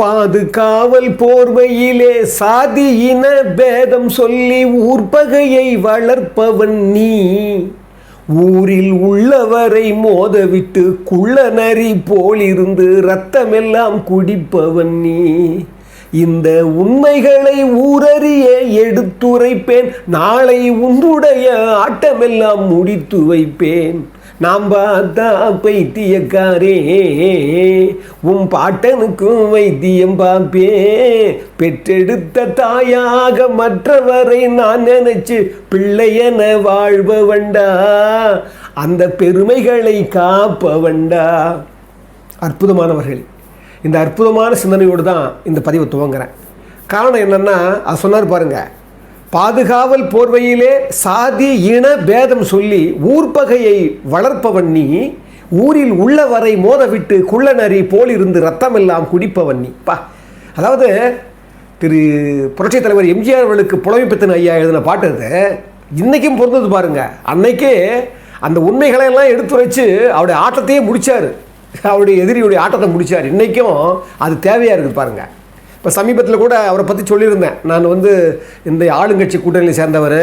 பாதுகாவல் போர்வையிலே சாதி இன பேதம் சொல்லி ஊர்பகையை வளர்ப்பவன் நீ. ஊரில் உள்ளவரை மோதவிட்டு குள்ள நரி போலிருந்து ரத்தமெல்லாம் குடிப்பவன் நீ. இந்த உண்மைகளை ஊரறிய எடுத்துரைப்பேன். நாளை உன்னுடைய ஆட்டமெல்லாம் முடித்து வைப்பேன். நாம் பார்த்தா பைத்தியக்காரே. உன் பாட்டனுக்கும் வைத்தியம் பார்ப்பே பெற்றெடுத்த தாயாக மற்றவரை நான் நினைச்சு பிள்ளையென வாழ்பவண்டா அந்த பெருமைகளை காப்பவண்டா அற்புதமானவர்கள் இந்த அற்புதமான சிந்தனையோடு தான் இந்த பதிவை துவங்குறேன். காரணம் என்னென்னா அது சொன்னார் பாருங்கள் பாதுகாவல் போர்வையிலே சாதி இன பேதம் சொல்லி ஊர்பகையை வளர்ப்பவன் நீ. ஊரில் உள்ளவரை மோதவிட்டு குள்ளநரி போலிருந்து ரத்தமெல்லாம் குடிப்பவன் நீ. பா. அதாவது திரு புரட்சித் தலைவர் எம்ஜிஆர் அவர்களுக்கு புலமைப்பித்தன் ஐயா எழுதின பாட்டு அது. இன்றைக்கும் பொருந்தது பாருங்கள் அன்னைக்கே அந்த உண்மைகளை எல்லாம் எடுத்துரைச்சு அவருடைய ஆட்டத்தையே முடித்தார் அவருடைய எதிரியுடைய ஆட்டத்தை முடித்தார் இன்றைக்கும் அது தேவையாக இருக்குது பாருங்கள் இப்போ சமீபத்தில் கூட அவரை பற்றி சொல்லியிருந்தேன். நான் வந்து இந்த ஆளுங்கட்சி கூட்டணியில் சேர்ந்தவர்.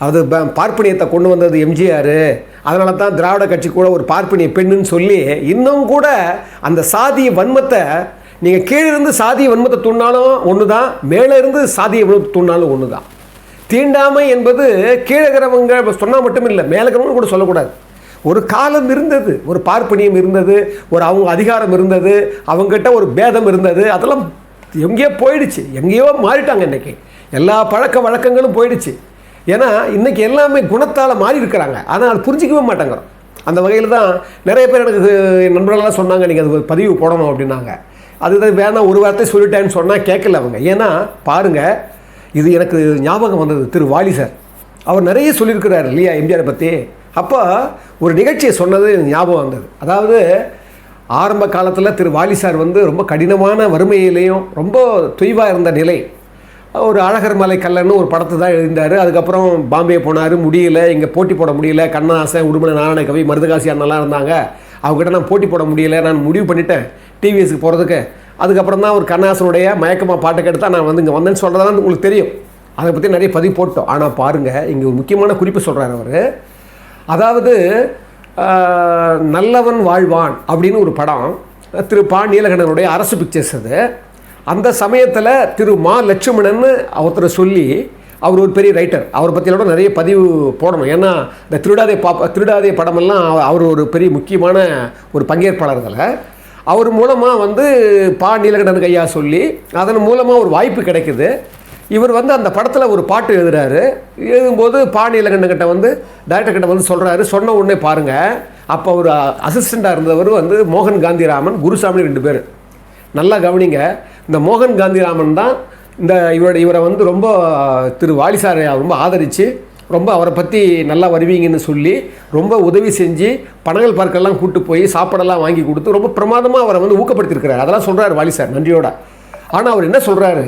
அது ப- பார்ப்பனியத்தை கொண்டு வந்தது எம்ஜிஆர். அதனால தான் திராவிட கட்சி கூட ஒரு பார்ப்பனிய பெண்ணுன்னு சொல்லி இன்னும் கூட அந்த சாதிய வன்மத்தை நீங்கள் கீழே இருந்து சாதிய வன்மத்தை தூண்டாலும் ஒன்று தான் மேலே இருந்து சாதிய வன்மத்தை தூண்டாலும் ஒன்று தான் தீண்டாமை என்பது கீழே இருக்கிறவங்க சொன்னால் மட்டும் இல்லை மேலே இருக்கிறவங்க கூட சொல்லக்கூடாது. ஒரு காலம் இருந்தது ஒரு பார்ப்பனியம் இருந்தது ஒரு அவங்க அதிகாரம் இருந்தது அவங்ககிட்ட ஒரு பேதம் இருந்தது அதெல்லாம் எங்கேயோ போயிடுச்சு. எங்கேயோ மாறிட்டாங்க இன்னைக்கு. எல்லா பழக்க வழக்கங்களும் போயிடுச்சு. ஏன்னா இன்றைக்கி எல்லாமே குணத்தால் மாறி இருக்கிறாங்க. ஆனால் அது புரிஞ்சிக்கவே மாட்டேங்கிறோம். அந்த வகையில் தான் நிறைய பேர் எனக்கு என் நண்பர்கள்லாம் சொன்னாங்க நீங்கள் அது ஒரு பதிவு போடணும் அப்படின்னாங்க. அதுதான் வேணாம் ஒரு வார்த்தை சொல்லிட்டேன்னு சொன்னால் கேட்கல அவங்க. ஏன்னா பாருங்கள் இது எனக்கு ஞாபகம் வந்தது. திரு வாலி சார். அவர் நிறைய சொல்லியிருக்கிறார் இல்லையா எம்ஜிஆரை பற்றி அப்போ ஒரு நிகழ்ச்சியை சொன்னது எனக்கு ஞாபகம் வந்தது. அதாவது ஆரம்ப காலத்தில் திரு வாலி சார் வந்து ரொம்ப கடினமான வறுமையிலையும் ரொம்ப தொய்வாக இருந்த நிலை. ஒரு அழகர் மலை கல்லன்னு ஒரு படத்தை தான் எழுதினார் அதுக்கப்புறம் பாம்பே போனார் முடியல இங்கே போட்டி போட முடியல கண்ணதாசன் உடுமலை நாராயண கவி மருதகாசி அண்ணெல்லாம் இருந்தாங்க. அவங்ககிட்ட நான் போட்டி போட முடியல நான் முடிவு பண்ணிட்டேன் டிவிஎஸ்க்கு போகிறதுக்கு அதுக்கப்புறம் தான் ஒரு கண்ணாசனுடைய மயக்கமாக பாட்டை கேட்டு நான் வந்து இங்கே வந்தேன்னு சொல்கிறதா உங்களுக்கு தெரியும். அதை பற்றி நிறைய பதிவு போட்டோம். ஆனால் பாருங்கள் இங்கே ஒரு முக்கியமான குறிப்பு சொல்கிறார் அவர். அதாவது நல்லவன் வாழ்வான் அப்படின்னு ஒரு படம். திரு பா நீலகண்டனுடைய அரசு பிக்சர்ஸ் அது. அந்த சமயத்தில் திரு மா லட்சுமணன் ஒருத்தரை சொல்லி அவர் ஒரு பெரிய ரைட்டர் அவரை பற்றியோட நிறைய பதிவு போடணும். ஏன்னா இந்த திருடாதே பாப்பா திருடாதே படமெல்லாம் அவர் ஒரு பெரிய முக்கியமான ஒரு பங்கேற்பாளர்களை அவர் மூலமாக வந்து பா நீலகண்டன் கையா சொல்லி அதன் மூலமாக ஒரு வாய்ப்பு கிடைக்குது. இவர் வந்து அந்த படத்தில் ஒரு பாட்டு எழுதுறாரு. எழுதும்போது பாணி நீலகண்டன் வந்து டைரக்டர் கிட்ட வந்து சொல்கிறாரு சொன்ன உடனே பாருங்கள் அப்போ ஒரு அசிஸ்டண்ட்டாக இருந்தவர் வந்து மோகன் காந்திராமன் குருசாமி ரெண்டு பேர். நல்லா கவனிங்க. இந்த மோகன் காந்திராமன் தான் இந்த இவரோட இவரை வந்து ரொம்ப திரு வாலிசாரை ரொம்ப ஆதரித்து ரொம்ப அவரை பற்றி நல்லா வருவீங்கன்னு சொல்லி ரொம்ப உதவி செஞ்சு பனகல் பார்க்கெல்லாம் கூட்டு போய் சாப்பாடெல்லாம் வாங்கி கொடுத்து ரொம்ப பிரமாதமாக அவரை வந்து ஊக்கப்படுத்தியிருக்கிறார். அதெல்லாம் சொல்கிறார் வாலிசார் நன்றியோட. ஆனால் அவர் என்ன சொல்கிறாரு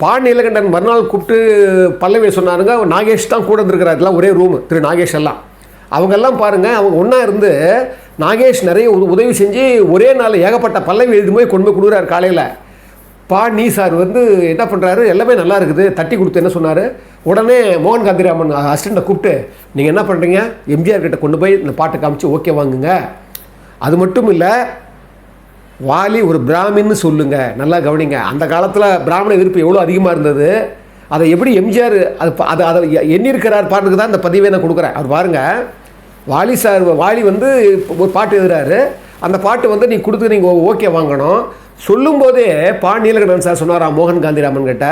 பா நீலகண்டன் மறுநாள் கூப்பிட்டு பல்லவி சொன்னாருங்க நாகேஷ் தான் கூட இருந்திருக்கிறார் இதெல்லாம் ஒரே ரூம் திரு நாகேஷ் எல்லாம். அவங்கெல்லாம் பாருங்கள் அவங்க ஒன்றா இருந்து நாகேஷ் நிறைய உதவி செஞ்சு ஒரே நாள் ஏகப்பட்ட பல்லவி எழுதி போய் கொண்டு போய் கொடுக்குறாரு காலையில். பா நீ சார் வந்து என்ன பண்ணுறாரு எல்லாமே நல்லா இருக்குது தட்டி கொடுத்து என்ன சொன்னார்? உடனே மோகன் காந்திராமன் அசிஸ்டண்ட்டை கூப்பிட்டு நீங்கள் என்ன பண்ணுறீங்க எம்ஜிஆர் கிட்ட கொண்டு போய் இந்த பாட்டை காமிச்சு ஓகே வாங்குங்க. அது மட்டும் இல்லை வாலி ஒரு பிராமின்னு சொல்லுங்கள் நல்லா கவனிங்க. அந்த காலத்தில் பிராமண எதிர்ப்பு எவ்வளோ அதிகமாக இருந்தது? அதை எப்படி எம்ஜிஆர் அது அது அதை எண்ணிருக்கிறார் பாட்டுக்கு தான் இந்த பதிவை நான் கொடுக்குறேன். அவர் பாருங்கள் வாலி சார் வாலி வந்து ஒரு பாட்டு எழுதுறாரு. அந்த பாட்டு வந்து நீ கொடுத்து நீங்கள் ஓகே வாங்கணும். சொல்லும்போதே பா. நீலகண்டன் சார் சொன்னாராம் மோகன் காந்திராமன் கிட்ட?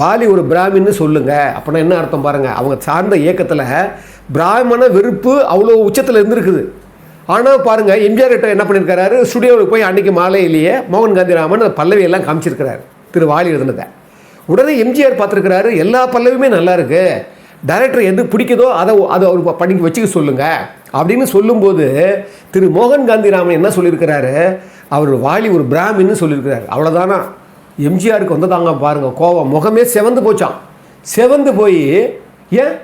வாலி ஒரு பிராமின்னு சொல்லுங்கள் அப்படின்னா என்ன அர்த்தம் பாருங்கள் அவங்க சார்ந்த இயக்கத்தில் பிராமண வெறுப்பு அவ்வளோ உச்சத்தில் இருந்திருக்குது. ஆனால் பாருங்கள் எம்ஜிஆர் கிட்ட என்ன பண்ணியிருக்காரு ஸ்டுடியோவுக்கு போய் அன்னைக்கு மாலையிலேயே மோகன் காந்திராமன் அந்த பல்லவியெல்லாம் காமிச்சிருக்கிறாரு. திரு வாலி எழுதுனதை. உடனே எம்ஜிஆர் பார்த்துருக்கிறாரு எல்லா பல்லவியுமே நல்லா இருக்கு. டைரக்டர் எது பிடிக்குதோ அதை அதை அவர் பண்ணி வச்சுக்க சொல்லுங்க. அப்படின்னு சொல்லும்போது திரு மோகன் காந்திராமன் என்ன சொல்லியிருக்கிறாரு? அவர் வாலி ஒரு பிராமின்னு சொல்லியிருக்கிறாரு. அவ்வளோதானா எம்ஜிஆருக்கு வந்ததாங்க பாருங்கள் கோவம். முகமே செவந்து போச்சான் செவந்து போய் ஏன்?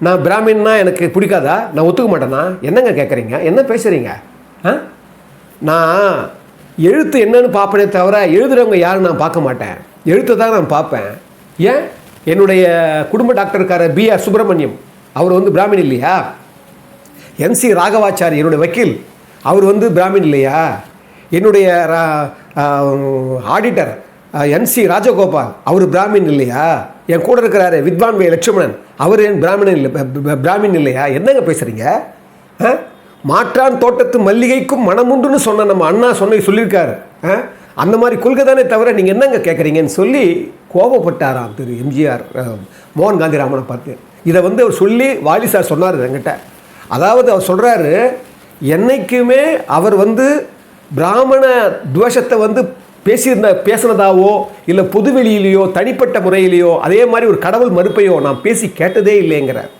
நான் பிராமின்னா எனக்கு பிடிக்காதா? நான் ஒத்துக்க மாட்டேனா? என்னங்க கேட்குறீங்க என்ன பேசுகிறீங்க ஆ? நான் எழுத்து என்னன்னு பார்ப்பனே தவிர எழுதுகிறவங்க யாரும் நான் பார்க்க மாட்டேன். எழுத்தை தான் நான் பார்ப்பேன். ஏன்? என்னுடைய குடும்ப டாக்டருக்கார பி ஆர் சுப்பிரமணியம். அவர் வந்து பிராமின் இல்லையா? என்சி ராகவாச்சாரி என்னுடைய வக்கீல். அவர் வந்து பிராமின் இல்லையா? என்னுடைய ஆடிட்டர். என்சி ராஜகோபால் அவர் பிராமின் இல்லையா? என் கூட இருக்கிறாரு வித்வான் வே லட்சுமணன். அவர் என் பிராமணன் இல்லை பிராமின் இல்லையா? என்னங்க பேசுகிறீங்க ஆ? மாற்றான் தோட்டத்து மல்லிகைக்கும் மனமுண்டுன்னு சொன்ன நம்ம அண்ணா சொன்ன சொல்லியிருக்காரு. ஆ? அந்த மாதிரி கொள்கை தானே தவிர நீங்கள் என்னங்க கேட்குறீங்கன்னு சொல்லி கோபப்பட்டாராம் திரு எம்ஜிஆர் மோகன் காந்தி ராமனை பார்த்து. இதை வந்து அவர் சொல்லி வாலி சார் சொன்னார் என்கிட்ட. அதாவது அவர் சொல்கிறாரு என்னைக்குமே அவர் வந்து பிராமண துவேஷத்தை வந்து பேசியிருந்த பேசினதாவோ இல்லை பொதுவெளியிலையோ தனிப்பட்ட முறையிலையோ அதே மாதிரி ஒரு கடவுள் மறுப்பையோ நான் பேசி கேட்டதே இல்லைங்கிறார்.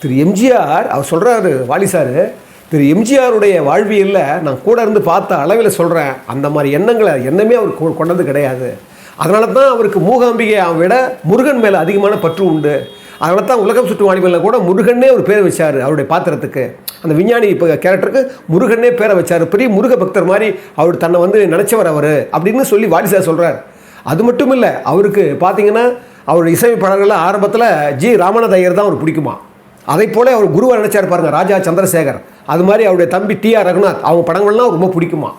திரு எம்ஜிஆர் அவர் சொல்கிறாரு வாலி சார் திரு எம்ஜிஆருடைய வாழ்வியலில் நான் கூட இருந்து பார்த்த அளவில் சொல்கிறேன் அந்த மாதிரி எண்ணங்களை எண்ணமே அவர் கொ- கொண்டது கிடையாது. அதனால தான் அவருக்கு மூகாம்பிகை விட முருகன் மேலே அதிகமான பற்று உண்டு. அதனால தான் உலகம் சுற்று வாணிபங்களில் கூட முருகனே ஒரு பேரை வச்சார் அவருடைய பாத்திரத்துக்கு. அந்த விஞ்ஞானி இப்போ கேரக்டருக்கு முருகனே பேரை வச்சார். பெரிய முருக பக்தர் மாதிரி அவர் தன்னை வந்து நினச்சவர் அவர் அப்படின்னு சொல்லி வாலிசார் சொல்கிறார் அது மட்டும் இல்லை அவருக்கு பார்த்தீங்கன்னா அவருடைய இசையமைப்பாளர்கள் ஆரம்பத்தில் ஜி ராமநாத ஐயர் தான் அவர் பிடிக்குமா? அதை போல அவர் குருவாக நினச்சார் பாருங்க ராஜா சந்திரசேகர். அது மாதிரி அவருடைய தம்பி டி ஆர் ரகுநாத் அவங்க படங்கள்லாம் ரொம்ப பிடிக்குமா?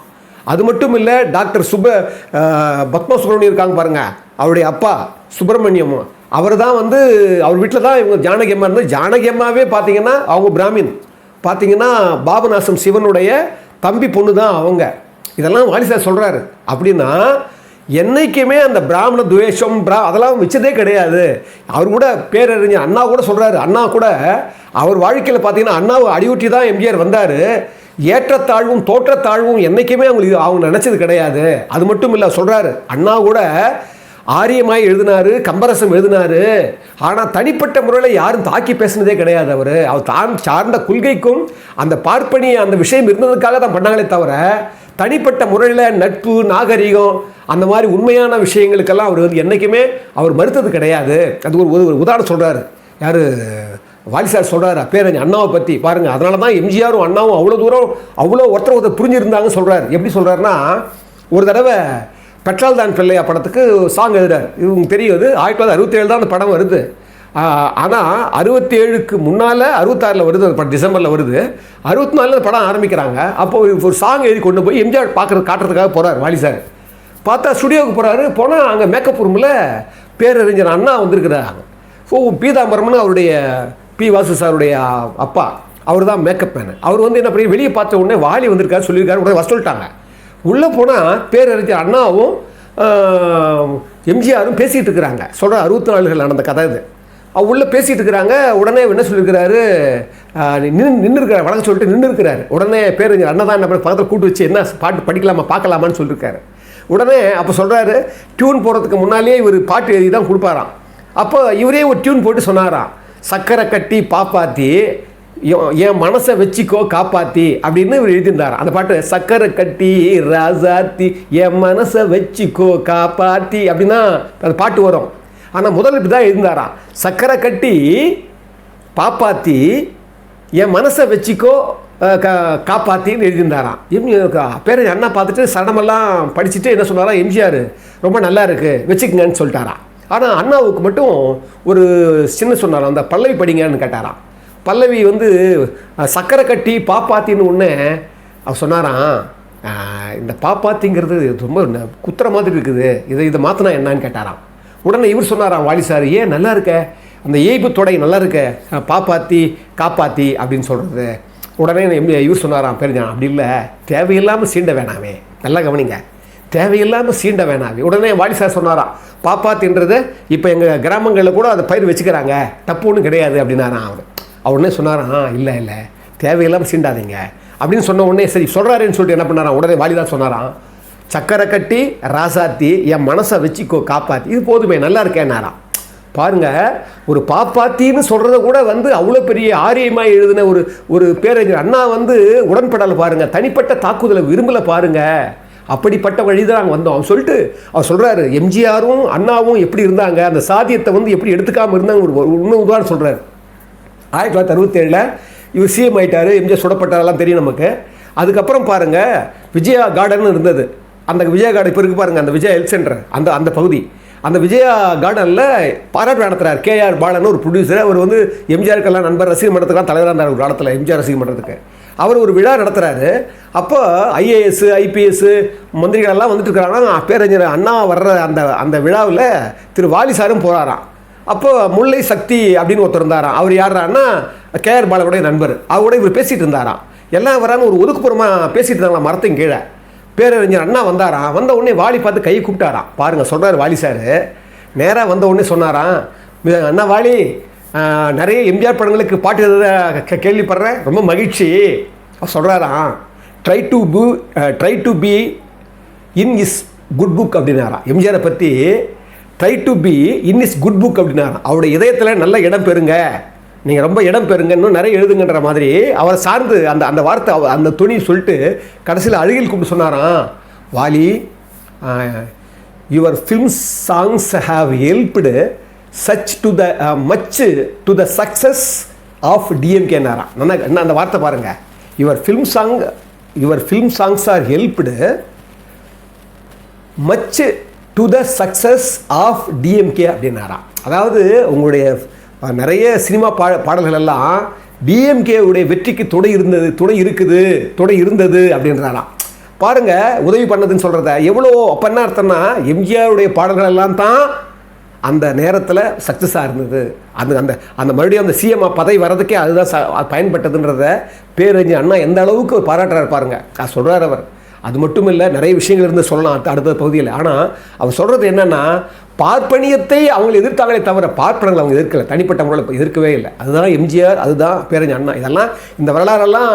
அது மட்டும் இல்லை டாக்டர் சுப அஹ், பத்ம இருக்காங்க பாருங்க அவருடைய அப்பா சுப்பிரமணியம் அவர் தான் வந்து அவர் வீட்டில் தான் இவங்க ஜானகி அம்மா இருந்து ஜானகி அம்மாவே பார்த்தீங்கன்னா அவங்க பிராமின். பார்த்தீங்கன்னா பாபநாசம் சிவனுடைய தம்பி பொண்ணு தான் அவங்க. இதெல்லாம் வாரிசார் சொல்கிறாரு அப்படின்னா என்னைக்குமே அந்த பிராமண துவேஷம் பிரா அதெல்லாம் வச்சதே கிடையாது. அவர் கூட பேரறிஞர் அண்ணா கூட சொல்கிறாரு அண்ணா கூட அவர் வாழ்க்கையில் பார்த்தீங்கன்னா அண்ணாவை அடியூட்டி தான் எம்ஜிஆர் வந்தார். ஏற்றத்தாழ்வும் தோற்றத்தாழ்வும் என்றைக்குமே அவங்களுக்கு அவங்க நினச்சது கிடையாது. அது மட்டும் இல்லை சொல்கிறாரு அண்ணா கூட ஆரியமாய் எழுதினாரு கம்பரசம் எழுதினாரு. ஆனால் தனிப்பட்ட முறையில் யாரும் தாக்கி பேசினதே கிடையாது அவர். அவர் தான் சார்ந்த கொள்கைக்கும் அந்த பார்ப்பனி அந்த விஷயம் இருந்ததுக்காக தான் பண்ணாங்களே தவிர தனிப்பட்ட முறையில் நட்பு நாகரிகம் அந்த மாதிரி உண்மையான விஷயங்களுக்கெல்லாம் அவர் வந்து என்றைக்குமே அவர் மறுத்தது கிடையாது. அது ஒரு ஒரு உதாரணம் சொல்கிறாரு யார்? வாலிசார் சொல்கிறாரு பேரஞ்சு அண்ணாவை பற்றி பாருங்கள் அதனால தான் எம்ஜிஆரும் அண்ணாவும் அவ்வளோ தூரம் அவ்வளோ ஒருத்தர் ஒருத்தர் புரிஞ்சிருந்தாங்கன்னு சொல்கிறார் எப்படி சொல்கிறாருன்னா ஒரு தடவை பெட்ரோல் தான் பிள்ளையா படத்துக்கு சாங் எழுதுறாரு. இவங்க தெரியும் அது ஆயிரத்தி தொள்ளாயிரத்தி அறுபத்தேழு தான் அந்த படம் வருது. ஆனால் அறுபத்தேழுக்கு முன்னால் அறுபத்தாறில் வருது அந்த படம் டிசம்பரில் வருது. அறுபத்தி நாலில் அந்த படம் ஆரம்பிக்கிறாங்க. அப்போ ஒரு சாங் எழுதி கொண்டு போய் எம்ஜிஆர் பார்க்குறது காட்டுறதுக்காக போகிறார் வாலி சார். பார்த்தா ஸ்டுடியோவுக்கு போகிறாரு போனால் அங்கே மேக்கப் ரூமில் பேரறிஞர் அண்ணா வந்திருக்கிறாங்க ஸோ பீதாம்பரம்னு அவருடைய பி வாசு சாருடைய அப்பா. அவர் தான் மேக்கப் மேனு அவர் வந்து என்ன பண்ணி வெளியே பார்த்த உடனே வாலி வந்திருக்காரு சொல்லியிருக்காரு. உடனே வர சொல்லிட்டாங்க. உள்ளே போனால் பேரறிஞர் அண்ணாவும் எம்ஜிஆரும் பேசிகிட்டு இருக்கிறாங்க. சொல்கிற அறுபத்தி நாலுகள் நடந்த கதை இது. அவர் உள்ளே பேசிகிட்டு இருக்கிறாங்க. உடனே என்ன சொல்லியிருக்கிறாரு? நின்று நின்று இருக்கிறார் சொல்லிட்டு நின்றுருக்கிறார் உடனே பேரறிஞர் அண்ணா தான் என்ன பக்கத்தில் கூட்டு வச்சு என்ன பாட்டு படிக்கலாமா பார்க்கலாமான்னு சொல்லியிருக்காரு. உடனே அப்போ சொல்கிறாரு டியூன் போடுறதுக்கு முன்னாலேயே இவர் பாட்டு எழுதி தான் கொடுப்பாராம். அப்போ இவரே ஒரு டியூன் போட்டு சொன்னாராம். சக்கரை கட்டி பாப்பாத்தி என் என் மனசை வச்சுக்கோ காப்பாத்தி அப்படின்னு இவர் எழுதியிருந்தார். அந்த பாட்டு சக்கரை கட்டி ராசாத்தி என் மனசை வச்சுக்கோ காப்பாத்தி அப்படின்னா அந்த பாட்டு வரும். ஆனால் முதல்ல இப்படி தான் எழுந்தாராம் சக்கரை கட்டி பாப்பாத்தி என் மனசை வச்சுக்கோ கா காப்பாத்தின்னு எழுதியிருந்தாராம் எம் பேர் அண்ணா பார்த்துட்டு சரணமெல்லாம் படிச்சுட்டு என்ன சொன்னாராம் எம்ஜிஆர் ரொம்ப நல்லா இருக்கு வச்சுக்கங்கன்னு சொல்லிட்டாராம் ஆனால் அண்ணாவுக்கு மட்டும் ஒரு சின்ன சொன்னாராம் அந்த பல்லவி படிங்கன்னு கேட்டாராம் பல்லவி வந்து சக்கரை கட்டி பாப்பாத்தின்னு ஒன்று அவர் சொன்னாராம் இந்த பாப்பாத்திங்கிறது ரொம்ப குத்துற மாதிரி இருக்குது. இதை இதை மாற்றினா என்னன்னு கேட்டாராம். உடனே இவர் சொன்னாராம் வாலி சார் ஏன் நல்லா இருக்க? அந்த ஏய்ப்பு தொடை நல்லா இருக்க? பாப்பாத்தி காப்பாத்தி அப்படின்னு சொல்கிறது உடனே இவர் சொன்னாராம் பெருஞ்சான் அப்படி இல்லை. தேவையில்லாமல் சீண்ட வேணாமே. நல்லா கவனிங்க. தேவையில்லாமல் சீண்ட வேணாமே. உடனே வாலி சார் சொன்னாராம் பாப்பாத்தின்றது இப்போ எங்கள் கிராமங்களில் கூட அதை பயிர் வச்சுக்கிறாங்க. தப்பு ஒன்றும் கிடையாது அப்படின்னாராம் அவர். அவர் உடனே சொன்னாராம் இல்லை இல்லை. தேவையில்லாமல் சீண்டாதீங்க. அப்படின்னு சொன்ன உடனே சரி சொல்கிறாருன்னு சொல்லிட்டு என்ன பண்ணாராம்? உடனே வாலி தான் சொன்னாராம் சக்கரை கட்டி ராசாத்தி என் மனசை வச்சுக்கோ காப்பாத்தி. இது போதுமே நல்லா இருக்கேன்னாராம். பாருங்க ஒரு பாப்பாத்தின்னு சொல்கிறத கூட வந்து அவ்வளோ பெரிய ஆரியமாக எழுதின ஒரு ஒரு பேரறிஞர் அண்ணா வந்து உடன்படலை பாருங்க தனிப்பட்ட தாக்குதலை விரும்பலை பாருங்கள் அப்படிப்பட்ட வழி தான் நாங்கள் வந்தோம். அவர் சொல்லிட்டு அவர் சொல்கிறாரு எம்ஜிஆரும் அண்ணாவும் எப்படி இருந்தாங்க அந்த சாதியத்தை வந்து எப்படி எடுத்துக்காமல் இருந்தாங்க ஒரு ஒரு இன்னும் உதாரணம் சொல்கிறாரு ஆயிரத்தி தொள்ளாயிரத்தி அறுபத்தேழில் இவர் சிஎம் ஆகிட்டார் எம்ஜிஆர் சுடப்பட்டாரெல்லாம் தெரியும் நமக்கு. அதுக்கப்புறம் பாருங்கள் விஜயா கார்டன் இருந்தது. அந்த விஜயா கார்டன் இப்போ இருக்கு பாருங்கள் அந்த விஜயா ஹெல்த் சென்டர் அந்த அந்த பகுதி. அந்த விஜயா கார்டனில் பாராட்டு நடத்துகிறார் கேஆர் பாலன் ஒரு ப்ரொடியூசர் அவர் வந்து எம்ஜிஆருக்கெல்லாம் நண்பர் ரசிக மன்றத்துக்கெல்லாம் தலைவராக இருந்தார் ஒரு காலத்தில் எம்ஜிஆர் ரசிக மன்றத்துக்கு. அவர் ஒரு விழா நடத்துகிறாரு அப்போ ஐஏஎஸ் ஐபிஎஸ் மந்திரிகள் எல்லாம் வந்துட்டு இருக்கிறாங்கன்னா பேரறிஞர் அண்ணா வர்ற அந்த அந்த விழாவில் திரு வாலி சாரும் போகிறாராம் அப்போ முல்லை சக்தி அப்படின்னு ஒருத்தர் இருந்தாராம். அவர் யாரான்னா கேஆர் பாலனுடைய நண்பர். அவரோட இவர் பேசிகிட்டு இருந்தாராம். எல்லாம் வரான்னு ஒரு ஒதுக்குப்புறமாக பேசிகிட்டு இருந்தாங்களா மரத்தின் கீழே. பேரறிஞர் அண்ணா வந்தாராம். வந்த உடனே வாலி பார்த்து கை கூப்பிட்டாராம். பாருங்கள் சொல்கிறார் வாலி சார். நேராக வந்த உடனே சொன்னாராம் அண்ணா வாலி நிறைய எம்ஜிஆர் படங்களுக்கு பாட்டு எழுத கே- கேள்விப்படுறேன். ரொம்ப மகிழ்ச்சி. அவர் சொல்கிறாராம் try to be try to be in his good book அப்படின்னாராம். எம்ஜிஆரை பற்றி try to be in his good book அப்படின்னா அவருடைய இதயத்தில் நல்ல இடம் பெறுங்க. நீங்கள் ரொம்ப இடம் பெறுங்க. இன்னும் நிறைய எழுதுங்கன்ற மாதிரி அவரை சார்ந்து அந்த அந்த வார்த்தை அவ- அந்த துணி சொல்லிட்டு கடைசியில் அழுகில் கூப்பிட்டு சொன்னாராம். Vaali your film songs have helped such to the much to the success of டிஎம்கேனாராம் நல்லா என்ன அந்த வார்த்தை பாருங்கள் your film song your film songs are helped much to the success of DMK அப்படின்னாராம் அதாவது உங்களுடைய நிறைய சினிமா பா பாடல்கள் எல்லாம் டிஎம்கேவுடைய வெற்றிக்கு துணை இருந்தது துணை இருக்குது துணை இருந்தது அப்படின்றாராம் பாருங்க உதவி பண்ணதுன்னு சொல்கிறத எவ்வளோ அப்போ என்ன அர்த்தம்னா எம்ஜிஆருடைய பாடல்கள் எல்லாம் தான் அந்த நேரத்தில் சக்ஸஸாக இருந்தது. அந்த அந்த அந்த மறுபடியும் அந்த சிஎம் பதவி வர்றதுக்கே அதுதான் ச பயன்பட்டதுன்றத பேரறிஞர் அண்ணா எந்த அளவுக்கு ஒரு பாராட்டுறாரு பாருங்கள் சொல்கிறார் அவர். அது மட்டும் இல்லை நிறைய விஷயங்கள் இருந்து சொல்லலாம் அடுத்த அடுத்த பகுதியில். ஆனால் அவர் சொல்கிறது என்னென்னா பார்ப்பனியத்தை அவங்க எதிர்த்தாங்களே தவிர பார்ப்பனங்களை அவங்க எதிர்க்கலை. தனிப்பட்ட முறையில் எதிர்க்கவே இல்லை. அதுதான் எம்ஜிஆர் அதுதான் பேரறிஞர் அண்ணா. இதெல்லாம் இந்த வரலாறெல்லாம்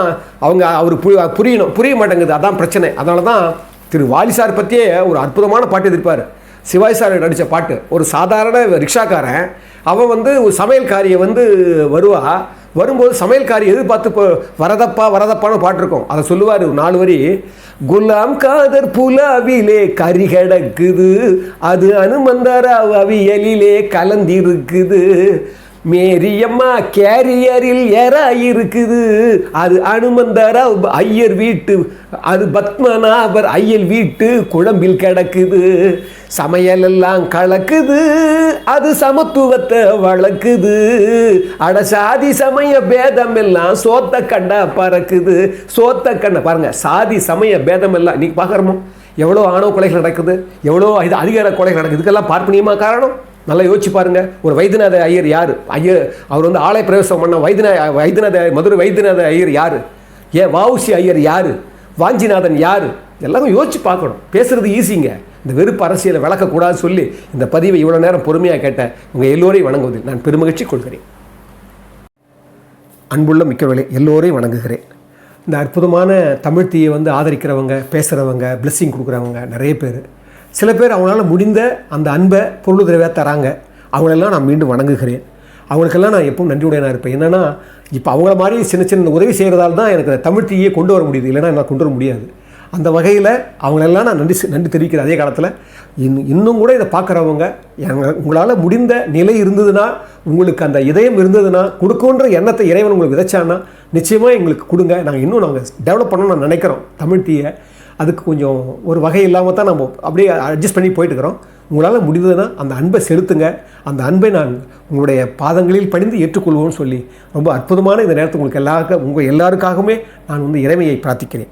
அவங்க அவர் புரி புரியணும் புரிய மாட்டேங்குது. அதான் பிரச்சனை. அதனால தான் திரு வாலிசார் பற்றியே ஒரு அற்புதமான பாட்டு எதிர்ப்பார் சிவாஜி சார் நடித்த பாட்டு. ஒரு சாதாரண ரிக்ஷாக்காரன் அவன் வந்து ஒரு சமையல்காரியை வந்து வருவா. வரும்போது சமையல்காரி எதிர்பார்த்து இப்போ வரதப்பா வரதப்பான்னு பாட்டிருக்கோம் அதை சொல்லுவார் நாலு வரி. குலாம் காதர் புலாவிலே கறி கிடக்குது அது அனுமந்தராவ் அவியலிலே கலந்திருக்குது. மேரியம்மா கேரியரில் எறா இருக்குது. அது அனுமந்தராவ் ஐயர் வீட்டு அது பத்மநாபர் ஐயர் வீட்டு குழம்பில் கிடக்குது. சமையல் எல்லாம் கலக்குது அது சமத்துவத்தை வளர்க்குது. அட சாதி சமய பேதம் எல்லாம் சோத்த கண்டா பறக்குது. சோத்த கண்ட பாருங்க சாதி சமய பேதம் எல்லாம் இன்னைக்கு பார்க்குறோமோ எவ்வளோ ஆணவ கொலைகள் நடக்குது எவ்வளோ இது அதிகார கொலைகள் நடக்குது இதுக்கெல்லாம் பார்ப்பனியமா காரணம்? நல்லா யோசிச்சு பாருங்க. ஒரு வைத்தியநாத ஐயர் யார்? ஐயர் அவர் வந்து ஆலய பிரவேசம் பண்ண வைத்தியநா வைத்தியநாத மதுரை வைத்தியநாத ஐயர் யார்? ஏன் வாவுசி ஐயர் யார்? வாஞ்சிநாதன் யார்? எல்லாமே யோசிச்சு பார்க்கணும். பேசுறது ஈஸிங்க இந்த வெறுப்பு அரசியலை விளக்கக்கூடாதுன்னு சொல்லி இந்த பதிவை இவ்வளோ நேரம் பொறுமையாக கேட்ட உங்கள் எல்லோரையும் வணங்குவதில் நான் பெருமகிழ்ச்சி கொள்கிறேன். அன்புள்ள மிக்கவர்களே எல்லோரையும் வணங்குகிறேன். இந்த அற்புதமான தமிழ் தீயை வந்து ஆதரிக்கிறவங்க பேசுகிறவங்க blessing கொடுக்குறவங்க நிறைய பேர். சில பேர் அவங்களால முடிந்த அந்த அன்பை பொருளுதவியாக தராங்க. அவங்களெல்லாம் நான் மீண்டும் வணங்குகிறேன். அவங்களுக்கெல்லாம் நான் எப்பவும் நன்றியுடையனாக இருப்பேன். என்னென்னா இப்போ அவங்கள மாதிரி சின்ன சின்ன உதவி செய்கிறதால தான் எனக்கு இந்த தமிழ் கொண்டு வர முடியுது. இல்லைன்னா என்னால் கொண்டு வர முடியாது. அந்த வகையில் அவங்களெல்லாம் நான் நன்றி செ- நன்றி தெரிவிக்கிறேன் அதே காலத்தில் இன்னும் இன்னும் கூட இதை பார்க்குறவங்க உங்களால் முடிந்த நிலை இருந்ததுன்னா உங்களுக்கு அந்த இதயம் இருந்ததுன்னா கொடுக்குன்ற எண்ணத்தை இறைவன் உங்களுக்கு விதைச்சான்னா நிச்சயமாக எங்களுக்கு கொடுங்க. நாங்கள் இன்னும் நாங்கள் டெவலப் பண்ணணும்னு நான் நினைக்கிறோம். தமிழ் தீயை அதுக்கு கொஞ்சம் ஒரு வகை இல்லாமல் தான் நம்ம அப்படியே அட்ஜஸ்ட் பண்ணி போயிட்டுருக்கிறோம். உங்களால் முடிந்ததுன்னா அந்த அன்பை செலுத்துங்க. அந்த அன்பை நான் உங்களுடைய பாதங்களில் பணிந்து ஏற்றுக்கொள்வோம்னு சொல்லி ரொம்ப அற்புதமான இந்த நேரத்தை உங்களுக்கு எல்லாருக்கும் உங்கள் எல்லாருக்காகவுமே நான் வந்து இறைமையை பிரார்த்திக்கிறேன்.